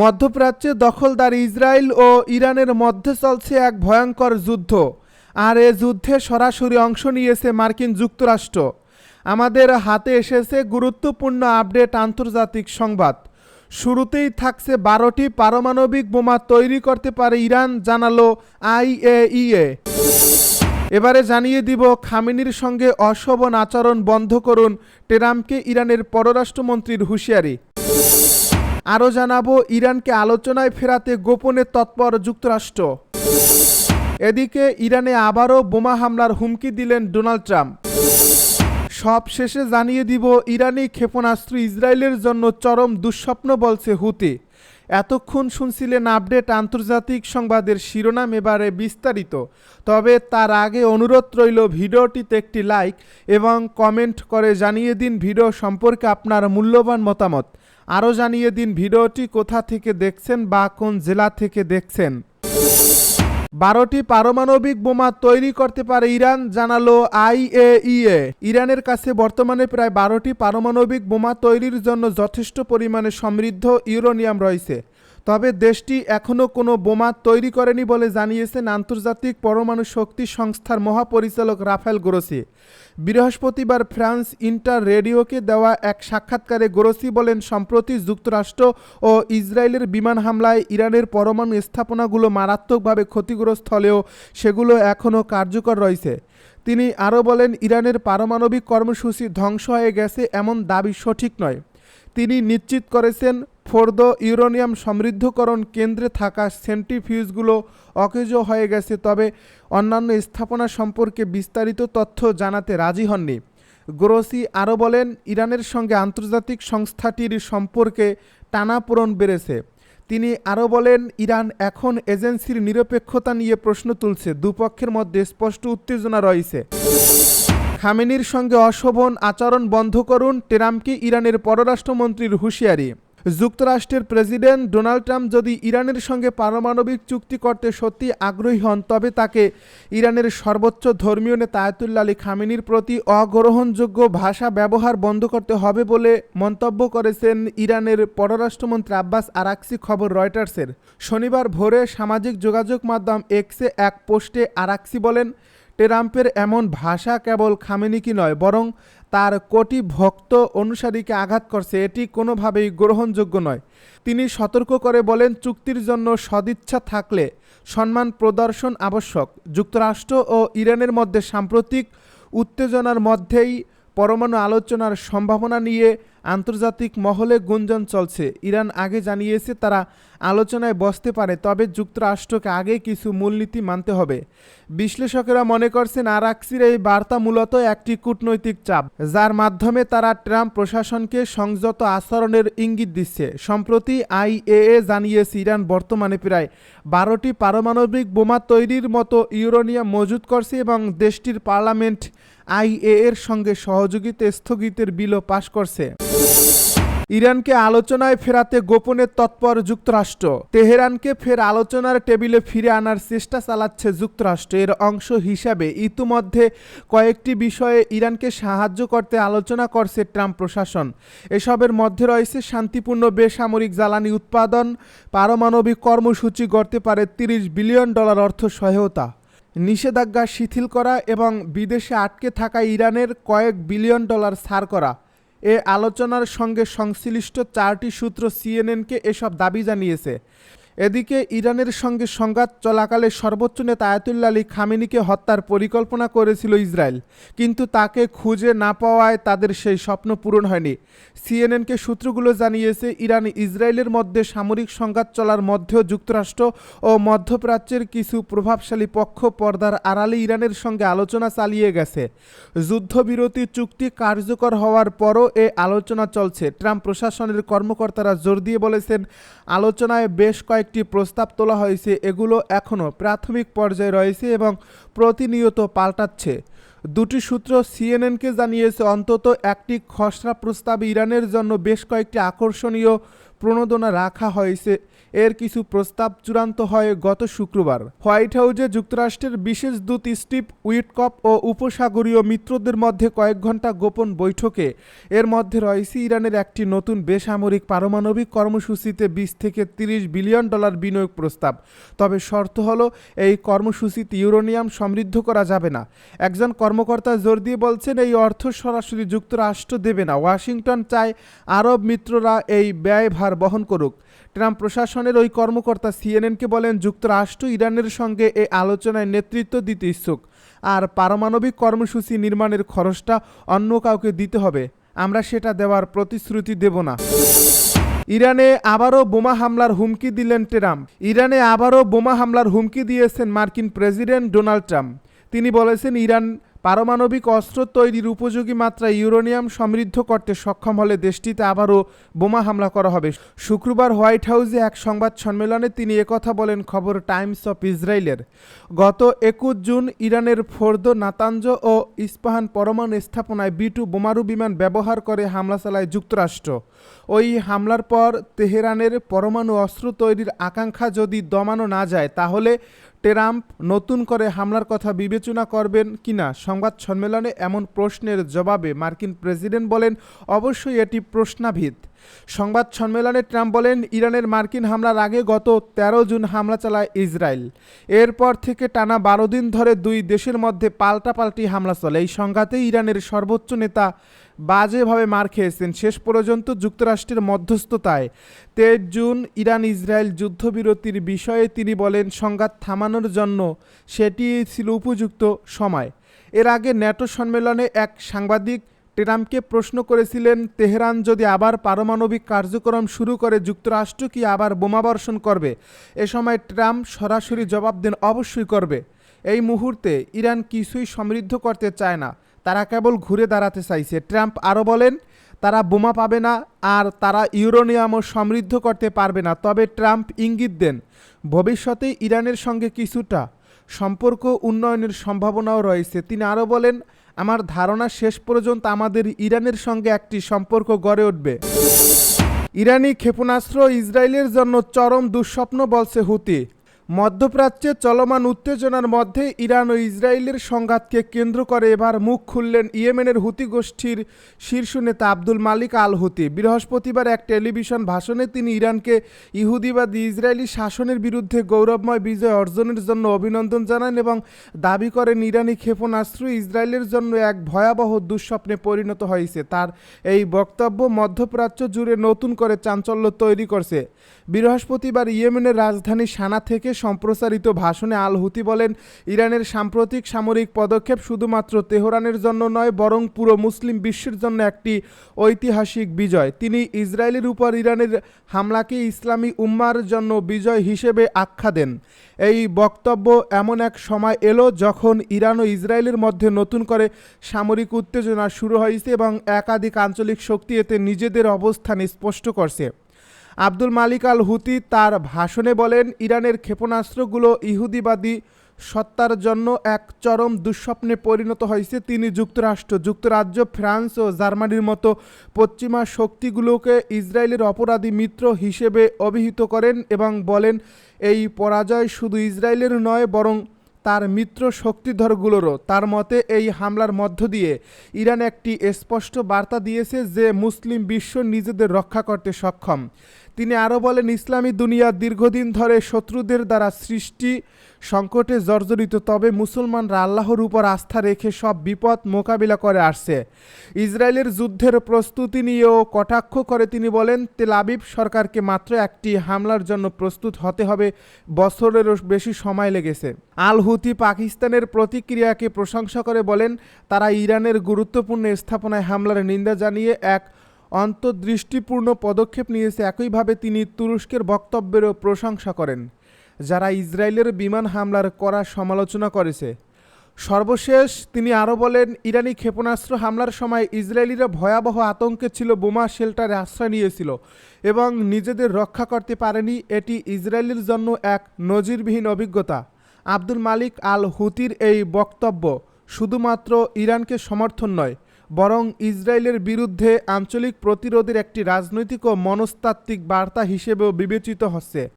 মধ্যপ্রাচ্যে দখলদার ইসরায়েল ও ইরানের মধ্যে চলছে এক ভয়ঙ্কর যুদ্ধ। আর এ যুদ্ধে সরাসরি অংশ নিয়েছে মার্কিন যুক্তরাষ্ট্র। আমাদের হাতে এসেছে গুরুত্বপূর্ণ আপডেট আন্তর্জাতিক সংবাদ। শুরুতেই থাকছে বারোটি পারমাণবিক বোমা তৈরি করতে পারে ইরান, জানালো আইএইএ। এবারে জানিয়ে দিব, খামেনির সঙ্গে অশোভন আচরণ বন্ধ করুন টেরামকে ইরানের পররাষ্ট্রমন্ত্রীর হুঁশিয়ারি। আরও জানাব, ইরানকে আলোচনায় ফেরাতে গোপনে তৎপর যুক্তরাষ্ট্র। এদিকে ইরানে আবারও বোমা হামলার হুমকি দিলেন ডোনাল্ড ট্রাম্প। সব শেষে জানিয়ে দিব, ইরানি ক্ষেপণাস্ত্র ইসরায়েলের জন্য চরম দুঃস্বপ্ন বলছে হুতি। এতক্ষণ শুনছিলেন আপডেট আন্তর্জাতিক সংবাদের শিরোনাম এবারে বিস্তারিত। তবে তার আগে অনুরোধ রইল, ভিডিওটিতে একটি লাইক এবং কমেন্ট করে জানিয়ে দিন ভিডিও সম্পর্কে আপনার মূল্যবান মতামত। আরও জানিয়ে দিন ভিডিওটি কোথা থেকে দেখছেন বা কোন জেলা থেকে দেখছেন। বারোটি পারমাণবিক বোমা তৈরি করতে পারে ইরান, জানালো আইএইএ। ইরানের কাছে বর্তমানে প্রায় বারোটি পারমাণবিক বোমা তৈরির জন্য যথেষ্ট পরিমাণে সমৃদ্ধ ইউরোনিয়াম রয়েছে। তবে দেশটি এখনও কোনো বোমা তৈরি করেনি বলে জানিয়েছেন আন্তর্জাতিক পরমাণু শক্তি সংস্থার মহাপরিচালক রাফেল গ্রোসি। বৃহস্পতিবার ফ্রান্স ইন্টার রেডিওকে দেওয়া এক সাক্ষাৎকারে গ্রোসি বলেন, সম্প্রতি যুক্তরাষ্ট্র ও ইসরায়েলের বিমান হামলায় ইরানের পরমাণু স্থাপনাগুলো মারাত্মকভাবে ক্ষতিগ্রস্ত হলেও সেগুলো এখনও কার্যকর রয়েছে। তিনি আরও বলেন, ইরানের পারমাণবিক কর্মসূচি ধ্বংস হয়ে গেছে এমন দাবি সঠিক নয়। তিনি নিশ্চিত করেছেন ফোর্দ ইউরোনিয়াম সমৃদ্ধকরণ কেন্দ্রে থাকা সেন্ট্রিফিউজগুলো অকেজো হয়ে গেছে, তবে অন্যান্য স্থাপনা সম্পর্কে বিস্তারিত তথ্য জানাতে রাজি হননি। গ্রোসি আরও বলেন, ইরানের সঙ্গে আন্তর্জাতিক সংস্থাটির সম্পর্কে টানাপোড়ন বেড়েছে। তিনি আরও বলেন, ইরান এখন এজেন্সির নিরপেক্ষতা নিয়ে প্রশ্ন তুলছে, দুপক্ষের মধ্যে স্পষ্ট উত্তেজনা রয়েছে। খামেনির সঙ্গে অশোভন আচরণ বন্ধ করুন টেরামকে ইরানের পররাষ্ট্রমন্ত্রীর হুঁশিয়ারি। যুক্তরাষ্ট্রের প্রেসিডেন্ট ডোনাল্ড ট্রাম্প যদি ইরানের সঙ্গে পারমাণবিক চুক্তি করতে সত্যি আগ্রহী হন, তবে তাকে ইরানের সর্বোচ্চ ধর্মীয় নেতা আয়তুল্লা আলী খামেনির প্রতি অগ্রহণযোগ্য ভাষা ব্যবহার বন্ধ করতে হবে বলে মন্তব্য করেছেন ইরানের পররাষ্ট্রমন্ত্রী আব্বাস আরাকসি, খবর রয়টার্সের। শনিবার ভোরে সামাজিক যোগাযোগ মাধ্যম এক্সে এক পোস্টে আরাকসি বলেন, ট্রাম্পের এমন ভাষা কেবল খামেনিকি নয়, বরং তার কোটি ভক্ত অনুসারীকে আঘাত করছে, এটি কোনোভাবেই গ্রহণযোগ্য নয়। তিনি সতর্ক করে বলেন, চুক্তির জন্য সদিচ্ছা থাকলে সম্মান প্রদর্শন আবশ্যক। যুক্তরাষ্ট্র ও ইরানের মধ্যে সাম্প্রতিক উত্তেজনার মধ্যেই পরমাণু আলোচনার সম্ভাবনা নিয়ে আন্তর্জাতিক মহলে গুঞ্জন চলছে। ইরান আগে জানিয়েছে, তারা আলোচনায় বসতে পারে, তবে যুক্তরাষ্ট্রকে আগে কিছু মূলনীতি মানতে হবে। বিশ্লেষকেরা মনে করছেন আরাকসির এই বার্তা মূলত একটি কূটনৈতিক চাপ, যার মাধ্যমে তারা ট্রাম্প প্রশাসনকে সংযত আচরণের ইঙ্গিত দিচ্ছে। সম্প্রতি আইএএ জানিয়েছে, ইরান বর্তমানে প্রায় বারোটি পারমাণবিক বোমা তৈরির মতো ইউরোনিয়াম মজুত করছে এবং দেশটির পার্লামেন্ট আইএ এর সঙ্গে সহযোগিতা স্থগিতের বিলও পাশ করছে। ইরানকে আলোচনায় ফেরাতে গোপনে তৎপর যুক্তরাষ্ট্র। তেহরানকে ফের আলোচনার টেবিলে ফিরে আনার চেষ্টা চালাচ্ছে যুক্তরাষ্ট্র। এর অংশ হিসাবে ইতিমধ্যে কয়েকটি বিষয়ে ইরানকে সাহায্য করতে আলোচনা করছে ট্রাম্প প্রশাসন। এসবের মধ্যে রয়েছে শান্তিপূর্ণ বেসামরিক জ্বালানি উৎপাদন, পারমাণবিক কর্মসূচি গড়তে পারে তিরিশ বিলিয়ন ডলার অর্থ সহায়তা, নিষেধাজ্ঞা শিথিল করা এবং বিদেশে আটকে থাকা ইরানের কয়েক বিলিয়ন ডলার ছাড় করা। এ আলোচনার সঙ্গে সংশ্লিষ্ট চারটি সূত্র সিএনএনকে এসব দাবি জানিয়েছে। এদিকে ইরানের সঙ্গে সংঘাত চলাকালে সর্বোচ্চ নেতা আয়াতুল্লা আলী খামেনিকে হত্যার পরিকল্পনা করেছিল ইসরায়েল। কিন্তু তাকে খুঁজে না পাওয়ায় তাদের সেই স্বপ্ন পূরণ হয়নি। সিএনএনকে সূত্রগুলো জানিয়েছে, ইরান ইসরায়েলের মধ্যে সামরিক সংঘাত চলার মধ্যেও যুক্তরাষ্ট্র ও মধ্যপ্রাচ্যের কিছু প্রভাবশালী পক্ষ পর্দার আড়ালে ইরানের সঙ্গে আলোচনা চালিয়ে গেছে। যুদ্ধবিরতি চুক্তি কার্যকর হওয়ার পরও এ আলোচনা চলছে। ট্রাম্প প্রশাসনের কর্মকর্তারা জোর দিয়ে বলেছেন, আলোচনায় বেশ কয়েকটি প্রস্তাব তোলা হয়েছে, এগুলো এখনও প্রাথমিক পর্যায়ে রয়েছে এবং প্রতিনিয়ত পাল্টাচ্ছে। দুটি সূত্র সিএনএনকে জানিয়েছে, অন্তত একটি খসড়া প্রস্তাব ইরানের জন্য বেশ কয়েকটি আকর্ষণীয় প্রণোদনা রাখা হয়েছে। এর কিছু প্রস্তাব চূড়ান্ত হয় গত শুক্রবার। হোয়াইট হাউসে যুক্তরাষ্ট্রের বিশেষ দূত স্টিভ উইটকপ ও উপসাগরীয় মিত্রদের মধ্যে কয়েক ঘণ্টা গোপন বৈঠকে। এর মধ্যে রয়েছে ইরানের একটি নতুন বেসামরিক পারমাণবিক কর্মসূচিতে বিশ থেকে তিরিশ বিলিয়ন ডলার বিনিয়োগ প্রস্তাব। তবে শর্ত হলো, এই কর্মসূচিতে ইউরোনিয়াম সমৃদ্ধ করা যাবে না। একজন কর্মকর্তা জোর দিয়ে বলছেন, এই অর্থ সরাসরি যুক্তরাষ্ট্র দেবে না। ওয়াশিংটন চায় আরব মিত্ররা এই ব্যয়ভার বহন করুক। ট্রাম্প প্রশাসনের ওই কর্মকর্তা সিএনএনকে বলেন, যুক্তরাষ্ট্র ইরানের সঙ্গে এ আলোচনায় নেতৃত্ব দিতে ইচ্ছুক। আর পারমাণবিক কর্মসূচি নির্মাণের খরচটা অন্য কাউকে দিতে হবে। আমরা সেটা দেওয়ার প্রতিশ্রুতি দেব না। ইরানে আবারও বোমা হামলার হুমকি দিলেন ট্রাম্প। ইরানে আবারও বোমা হামলার হুমকি দিয়েছেন মার্কিন প্রেসিডেন্ট ডোনাল্ড ট্রাম্প। তিনি বলেছেন, ইরান পারমাণবিক অস্ত্র তৈরির উপযোগী মাত্রায় ইউরোনিয়াম সমৃদ্ধ করতে সক্ষম হলে দেশটিতে আবারও বোমা হামলা করা হবে। শুক্রবার হোয়াইট হাউসে এক সংবাদ সম্মেলনে তিনি একথা বলেন খবর টাইমস অফ ইসরায়েলের। গত একুশ জুন ইরানের ফোর্দ নাতাঞ্জ ও ইস্পাহান পরমাণু স্থাপনায় বিটু বোমারু বিমান ব্যবহার করে হামলা চালায় যুক্তরাষ্ট্র। ওই হামলার পর তেহরানের পরমাণু অস্ত্র তৈরির আকাঙ্ক্ষা যদি দমানো না যায়, তাহলে ট্রাম্প নতুন করে হামলার কথা বিবেচনা করবেন কিনা সংবাদ সম্মেলনে এমন প্রশ্নের জবাবে মার্কিন প্রেসিডেন্ট বলেন, অবশ্যই এটি প্রশ্নাভিত। সংবাদ সম্মেলনে ট্রাম্প বলেন, ইরানের মার্কিন হামলার আগে গত ১৩ জুন হামলা চালায় ইসরায়েল। এরপর থেকে টানা বারো দিন ধরে দুই দেশের মধ্যে পাল্টাপাল্টি হামলা চলে। এই সংঘাতে ইরানের সর্বোচ্চ নেতা বাজেভাবে মার খেয়েছেন। শেষ পর্যন্ত যুক্তরাষ্ট্রের মধ্যস্থতায় তেইশ জুন ইরান ইসরায়েল যুদ্ধবিরতির বিষয়ে তিনি বলেন, সংঘাত থামানোর জন্য সেটি ছিল উপযুক্ত সময়। এর আগে ন্যাটো সম্মেলনে এক সাংবাদিক ট্রাম্পকে প্রশ্ন করেছিলেন, তেহরান যদি আবার পারমাণবিক কার্যক্রম শুরু করে, যুক্তরাষ্ট্র কি আবার বোমাবর্ষণ করবে? এ সময় ট্রাম্প সরাসরি জবাব দেন, অবশ্যই করবে। এই মুহূর্তে ইরান কিছুই সমৃদ্ধ করতে চায় না। তারা কেবল ঘুরে দাঁড়াতে চাইছে। ট্রাম্প আরও বলেন, তারা বোমা পাবে না আর তারা ইউরোনিয়ামও সমৃদ্ধ করতে পারবে না। তবে ট্রাম্প ইঙ্গিত দেন, ভবিষ্যতে ইরানের সঙ্গে কিছুটা সম্পর্ক উন্নয়নের সম্ভাবনাও রয়েছে। তিনি আরও বলেন আমার ধারণা শেষ পর্যন্ত আমাদের ইরানের সঙ্গে একটি সম্পর্ক গড়ে উঠবে। ইরানি ক্ষেপণাস্ত্র ইসরায়েলের জন্য চরম দুঃস্বপ্ন বলছে হুতি। মধ্যপ্রাচ্যে চলমান উত্তেজনার মধ্যে ইরান ও ইসরায়েলের সংঘাতকে কেন্দ্র করে এবার মুখ খুললেন ইয়েমেনের হুতি গোষ্ঠীর শীর্ষ নেতা আব্দুল মালিক আল হুতি বৃহস্পতিবার এক টেলিভিশন ভাষণে তিনি ইরানকে ইহুদিবাদী ইসরায়েলি শাসনের বিরুদ্ধে গৌরবময় বিজয় অর্জনের জন্য অভিনন্দন জানান এবং দাবি করেন, ইরানি ক্ষেপণাস্ত্র ইসরায়েলের জন্য এক ভয়াবহ দুঃস্বপ্নে পরিণত হয়েছে। তার এই বক্তব্য মধ্যপ্রাচ্য জুড়ে নতুন করে চাঞ্চল্য তৈরি করছে। বৃহস্পতিবার ইয়েমেনের রাজধানী সানা থেকে সম্প্রচারিত ভাষণে আল হুতি বলেন, ইরানের সাম্প্রতিক সামরিক পদক্ষেপ শুধুমাত্র তেহরানের জন্য নয়, বরং পুরো মুসলিম বিশ্বের জন্য একটি ঐতিহাসিক বিজয়। তিনি ইসরায়েলের উপর ইরানের হামলাকে ইসলামী উম্মার জন্য বিজয় হিসেবে আখ্যা দেন। এই বক্তব্য এমন এক সময় এলো যখন ইরান ও ইসরায়েলের মধ্যে নতুন করে সামরিক উত্তেজনা শুরু হয়েছে এবং একাধিক আঞ্চলিক শক্তি এতে নিজেদের অবস্থান স্পষ্ট করছে। আব্দুল মালিক আল হুতি তার ভাষণে বলেন, ইরানের ক্ষেপণাস্ত্রগুলো ইহুদিবাদী সত্তার জন্য এক চরম দুঃস্বপ্নে পরিণত হয়েছে। তিনি যুক্তরাষ্ট্র, যুক্তরাজ্য, ফ্রান্স ও জার্মানির মতো পশ্চিমা শক্তিগুলোকে ইসরায়েলের অপরাধী মিত্র হিসেবে অভিহিত করেন এবং বলেন, এই পরাজয় শুধু ইসরায়েলের নয়, বরং তার মিত্র শক্তিধরগুলোরও। তার মতে, এই হামলার মধ্য দিয়ে ইরান একটি স্পষ্ট বার্তা দিয়েছে যে, মুসলিম বিশ্ব নিজেদের রক্ষা করতে সক্ষম। তিনি আরও বলেন, ইসলামী দুনিয়া দীর্ঘদিন ধরে শত্রুদের দ্বারা সৃষ্টি সংকটে জর্জরিত, তবে মুসলমানরা আল্লাহর উপর আস্থা রেখে সব বিপদ মোকাবিলা করে আসছে। ইসরায়েলের যুদ্ধের প্রস্তুতি নিয়েও কটাক্ষ করে তিনি বলেন, তেল আবিব সরকারকে মাত্র একটি হামলার জন্য প্রস্তুত হতে হবে, বছরেরও বেশি সময় লেগেছে। আল হুতি পাকিস্তানের প্রতিক্রিয়াকে প্রশংসা করে বলেন, তারা ইরানের গুরুত্বপূর্ণ স্থাপনায় হামলার নিন্দা জানিয়ে এক অন্তর্দৃষ্টিপূর্ণ পদক্ষেপ নিয়েছে একইভাবে তিনি তুরস্কের বক্তব্যেরও প্রশংসা করেন, যারা ইসরায়েলের বিমান হামলার করা সমালোচনা করেছে। সর্বশেষ তিনি আরও বলেন, ইরানি ক্ষেপণাস্ত্র হামলার সময় ইসরায়েলিরা ভয়াবহ আতঙ্কে ছিল, বোমা শেল্টারে আশ্রয় নিয়েছিল এবং নিজেদের রক্ষা করতে পারেনি। এটি ইসরায়েলের জন্য এক নজিরবিহীন অভিজ্ঞতা। আব্দুল মালিক আল হুতির এই বক্তব্য শুধুমাত্র ইরানকে সমর্থন নয় বরং ইসরায়েলের বিরুদ্ধে আঞ্চলিক প্রতিরোধের একটি রাজনৈতিক ও মনস্তাত্ত্বিক বার্তা হিসেবেও বিবেচিত হচ্ছে।